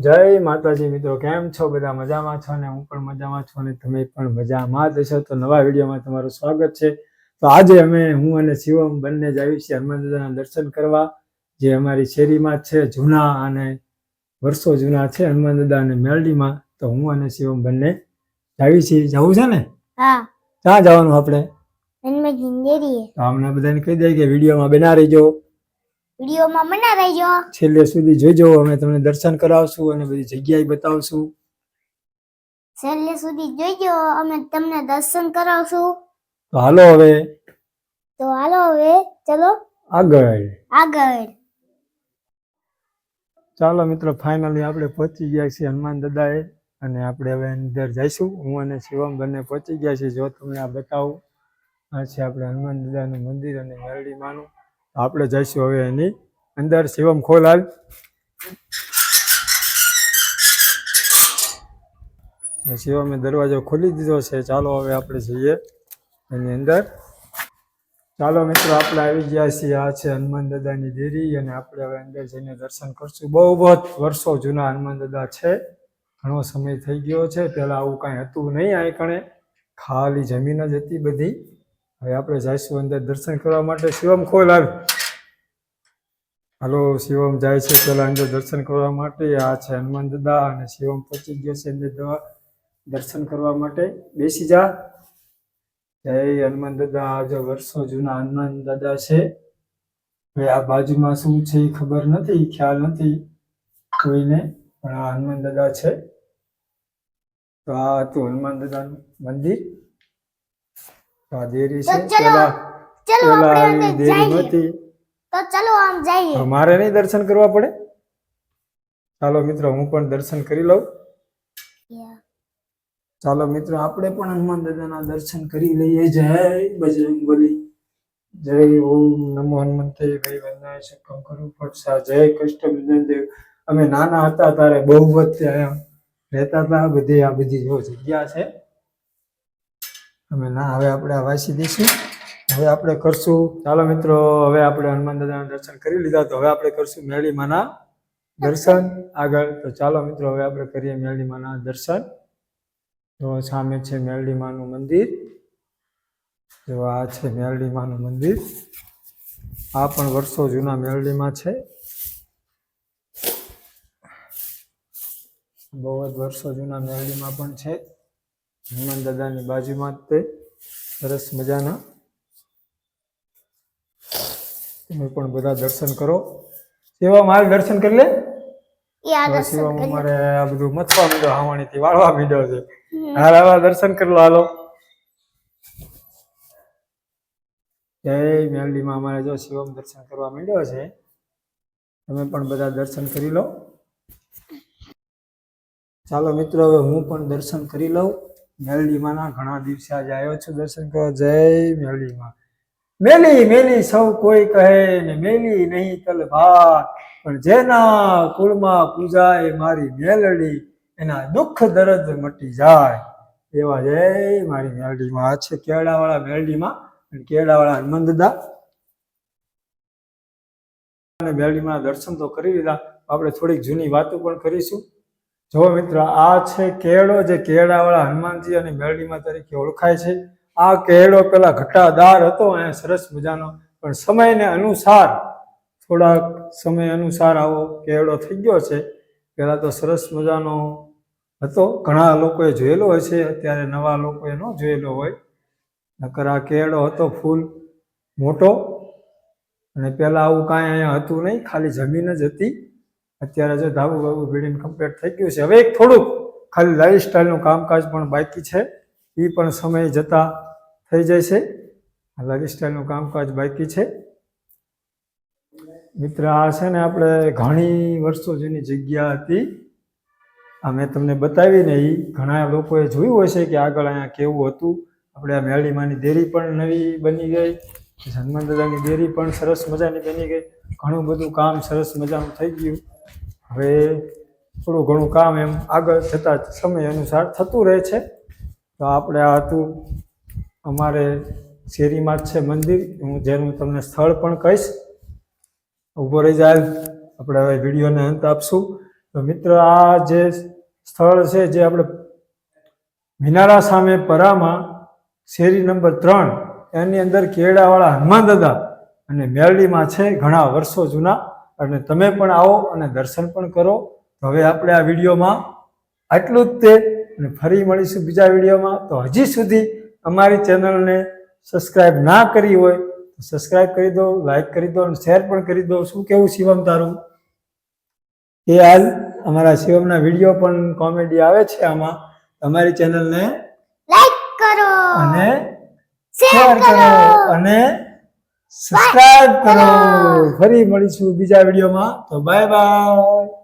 જય માતાજી મિત્રો કેમ છો? બધા મજામાં છો ને? હું પણ મજામાં છું અને તમે પણ મજામાં જ છો. તો નવા વિડીયોમાં તમારું સ્વાગત છે. તો આજે અમે હું અને શિવમ બંને જ આવી છીએ હનુમાન દાદાના દર્શન કરવા જે અમારી શેરીમાં છે જૂના અને વર્ષો જૂના છે હનુમાન દાદા અને મેરડીમાં તો હું અને શિવમ બંને આવી છીએ. જવું છે ને? હા. ક્યાં જવાનું આપણે? હનુમાન તો અમને બધાને કહી દઈએ કે વિડીયોમાં બના રહીજો વિડીયોમાં મના રહેજો. છેલ્લે સુધી જોજો અમે તમને દર્શન કરાવશું અને બધી જગ્યાએ બતાવશું. છેલ્લે સુધી જોજો અમે તમને દર્શન કરાવશું. તો હાલો હવે. તો હાલો હવે ચલો. આગળ. આગળ. ચાલો મિત્રો ફાઇનલી આપણે પહોંચી ગયા છીએ હનુમાન દાદાએ અને આપણે હવે અંદર જઈશું. હું અને શિવમ બંને પહોંચી ગયા છીએ. જો તમને આ બતાવું આ છે આપણે હનુમાન દાદાનું મંદિર અને મેરડી માનું. આપણે જઈશું હવે એની અંદર શિવમ ખોલાલ. શિવમે દરવાજો ખોલી દીધો છે. ચાલો હવે આપણે જઈએ એની અંદર. ચાલો મિત્રો, આપણે આવી ગયા છીએ. આ છે હનુમાન દાદાની દેરી અને આપણે હવે અંદર જઈને દર્શન કરશું. બહુ બહુ વર્ષો જૂના હનુમાન દાદા છે. ઘણો સમય થઈ ગયો છે. પહેલાં આવું કાંઈ હતું નહીં, આ કણે. ખાલી જમીન જ હતી બધી. હવે આપણે જઈશું અંદર દર્શન કરવા માટે. શિવમ ખોલ આવ. હાલો, શિવમ જાય છે પેલા અંદર દર્શન કરવા માટે. આ છે હનુમાન દાદા અને શિવમ પહોંચી ગયો છે અંદર દર્શન કરવા માટે. બેસી જા. જય હનુમાન દાદા. આજે વર્ષો જૂના હનુમાન દાદા છે. હવે આ બાજુમાં શું છે એ ખબર નથી, ખ્યાલ નથી કોઈને, પણ આ હનુમાન દાદા છે. તો આ હતું હનુમાન દાદાનું મંદિર. આ દેરી છે. ચલો, પેલા ચલો આપણે દેરી જઈએ. તો ચલો આમ જઈએ. મારે નહીં દર્શન કરવા પડે? ચાલો મિત્રો હું પણ દર્શન કરી લઉં. ચાલો મિત્રો આપણે પણ હનુમાન દાદાના દર્શન કરી લઈએ. જય બજરંગ બલી જય ઓમ નમો હનુમંતે. ભાઈ વંદનાય શકમ કરું પડસા જય કષ્ટભંજન દેવ. અમે નાના હતા ત્યારે બહુ ત્યાં રહેતા હતા. બધી આ બધી જો જગ્યા છે. અમે ના, હવે આપણે આ વાંચી દઈશું હવે આપણે કરશું ચાલો મિત્રો, હવે આપણે હનુમાન દાદાના દર્શન કરી લીધા તો હવે આપણે કરશું મેળી માના દર્શન આગળ. તો ચાલો મિત્રો, હવે આપણે કરીએ મેળી માના દર્શન. તો સામે છે મેળડીમાનું મંદિર. જો આ છે મેળડીમાનું મંદિર. આ પણ વર્ષો જૂના મેળડીમાં છે. બહુ જ વર્ષો જૂના મેળડીમાં પણ છે. હનુમાન દાદાની બાજુમાં તે. સરસ મજાના. તમે પણ બધા દર્શન કરો. સેવા મારે દર્શન કરી લે? એ મારે. આ બધું મથવા મીડો હાવાણીથી વાળવા મીડો છે. હાલ હાલ દર્શન કરી લો હાલો. જય મેલડીમાં અમારે જો શિવમ દર્શન કરવા મીડ્યો છે. તમે પણ બધા દર્શન કરી લો. ચાલો મિત્રો હવે હું પણ દર્શન કરી લઉં. મેલડીમાંના ઘણા દિવસે આજે આવ્યો છું દર્શન કરવા. જય મેલડીમાં. મેલી મેલી, સૌ કોઈ કહે ને મેલી નહીં તલ ભાત પણ જેના કુળમાં એ મારી મેલડી, એના દુઃખ દર્દ મટી જાય. એવા જય મારી મેલડીમાં. આ છે કેળાવાળા મેલડીમાં અને કેળાવાળા હનુમાન દાદા અને મેલડીમાં દર્શન તો કરી લીધા. આપણે થોડીક જૂની વાતો પણ કરીશું. જો મિત્ર, આ છે કેળો જે કેળાવાળા હનુમાનજી અને મેલડીમાં તરીકે ઓળખાય છે. આ કેળો પેલા ઘટાદાર હતો, અહીંયા સરસ મજાનો. પણ સમયને અનુસાર, થોડાક સમય અનુસાર આવો કેળો થઈ ગયો છે. પહેલાં તો સરસ મજાનો હતો. ઘણા લોકોએ જોયેલો હોય છે, અત્યારે નવા લોકોએ ન જોયેલો હોય. નકર આ કેળો હતો ફૂલ મોટો. અને પહેલાં આવું કાંઈ અહીંયા હતું નહીં, ખાલી જમીન જ હતી. અત્યારે જો ધાબુ બાબુ ભીડીને કમ્પ્લીટ થઈ ગયું છે. હવે એક થોડુંક ખાલી લાઈફસ્ટાઈલનું કામકાજ પણ બાકી છે. એ પણ સમય જતાં થઈ જાય છે. લાઈફસ્ટાઈલનું કામકાજ બાકી છે. મિત્ર, આ છે ને આપણે ઘણી વર્ષો જૂની જગ્યા હતી. આ મેં તમને બતાવીને એ ઘણા લોકોએ જોયું હશે કે આગળ અહીંયા કેવું હતું. આપણે આ મેળીમાંની દેરી પણ નવી બની ગઈ. હનુમાન દાદાની દેરી પણ સરસ મજાની બની ગઈ. ઘણું બધું કામ સરસ મજાનું થઈ ગયું. હવે થોડું ઘણું કામ એમ આગળ જતાં સમય અનુસાર થતું રહે છે. તો આપણે આ હતું અમારે શેરીમાં જ છે મંદિર. હું જેનું તમને સ્થળ પણ કહીશ. ઊભો રહી જાય આપણે હવે વિડીયોને અંત આપશું. તો મિત્ર, આ જે સ્થળ છે જે આપણે મિનારા સામે પરામાં શેરી નંબર ત્રણ, એની અંદર કેળાવાળા હનુમાન દાદા અને મેરડીમાં છે ઘણા વર્ષો જૂના. અને તમે પણ આવો અને દર્શન પણ કરો. તો હવે આપણે આ વિડીયોમાં આટલું જ તે અને ફરી મળીશું બીજા વિડીયોમાં. તો હજી સુધી અમારી ચેનલને સબસ્ક્રાઈબ ના કરી હોય તો સબસ્ક્રાઈબ કરી દો લાઈક કરી દો અને શેર પણ કરી દો. શું કેવું શિવમ તારું? એ હાલ અમારા શિવમના વીડિયો પણ કોમેડી આવે છે આમાં. અમારી ચેનલને લાઈક કરો અને શેર કરો અને સબસ્ક્રાઇબ કરો. ફરી મળીશું બીજા વિડીયોમાં. તો બાય બાય.